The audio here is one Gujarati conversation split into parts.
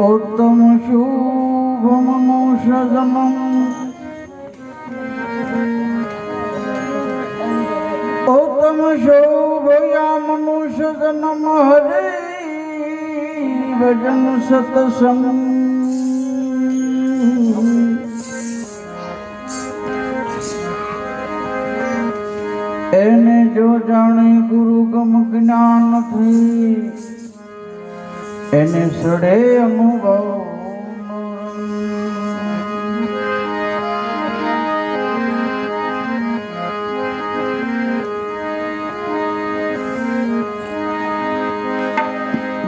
उत्तम शुभ मनुष्य जन्म उत्तम शुभ या मनुष्य जन्म हरे भजन सतसंग એને જો જાણે ગુરુ ગમ જ્ઞાન નથી એને સડે અનુભવ.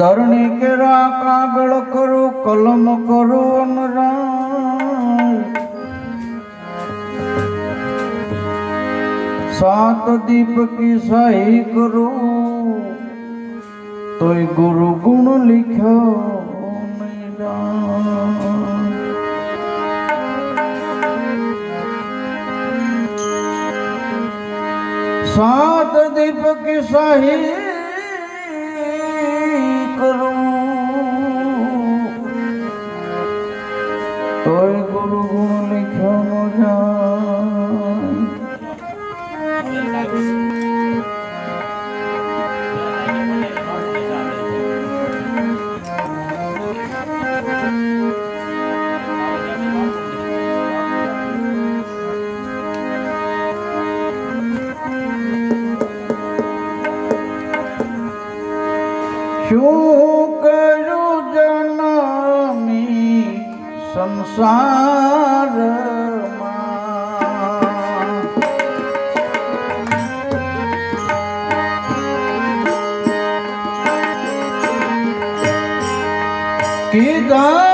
ધરણી કેરા કાગળ કરો, કલમ કરો અનરાય સાત દીપ કી સહી કરું તોય ગુરુ ગુણ લીખ્યો. સાત દીપક સાહી કરું તોય ગુરુ ગુણ લીખ્યો ન શું કરું જનમી સંસારમાં કીધા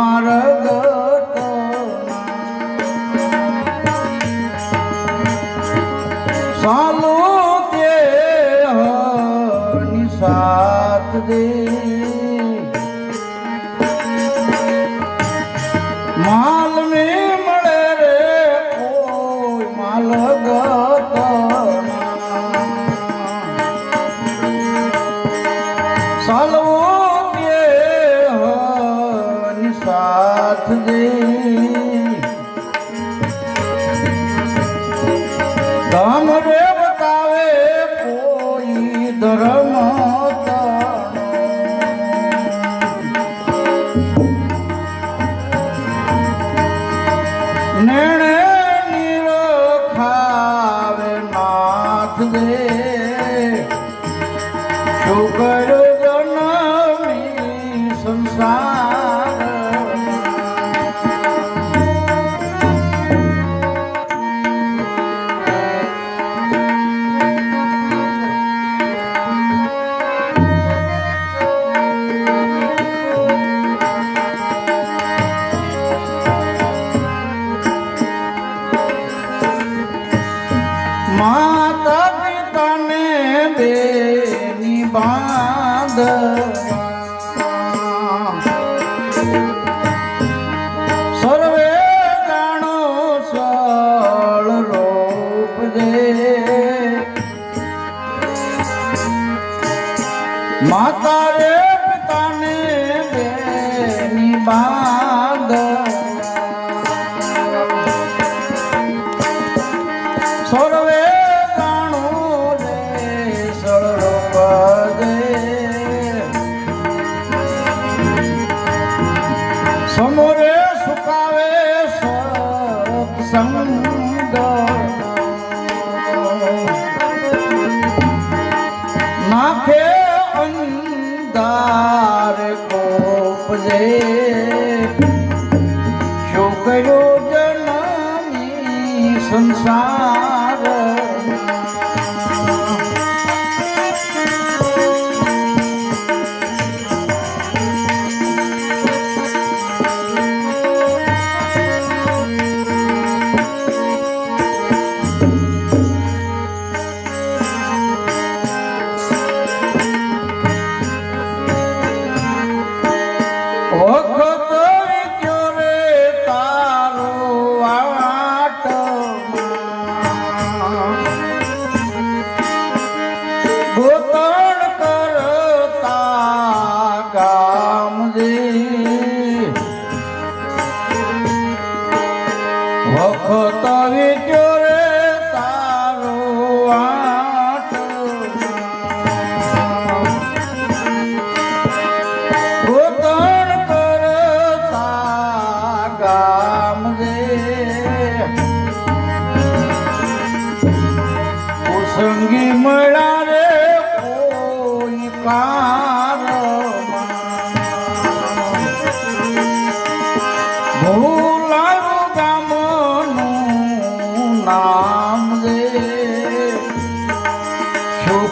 ಮಾರದ the Roman. સર્વે જાણો સળ રૂપ દે. માતા কোপ রে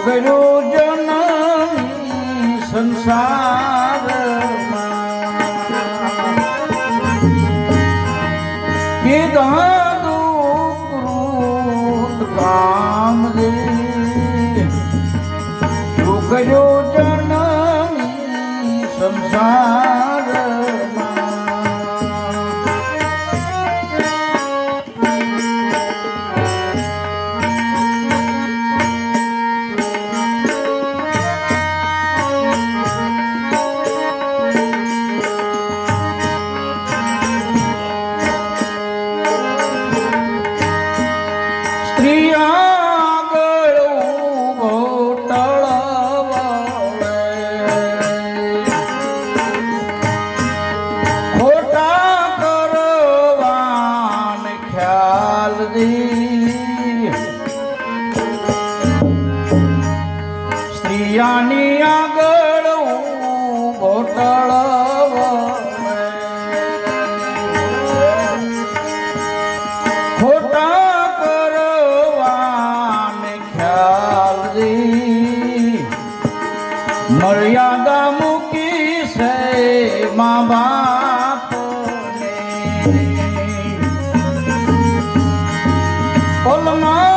કર્યો જન સંસાર કે દૂત કામ દે કર્યો જન Hold on.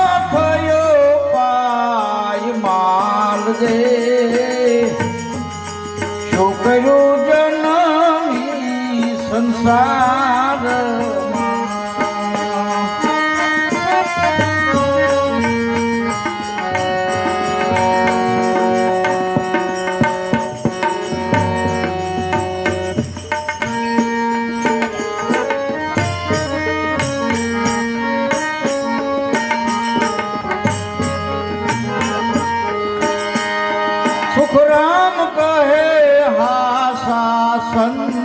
સુખરામ કહે હા સા સંત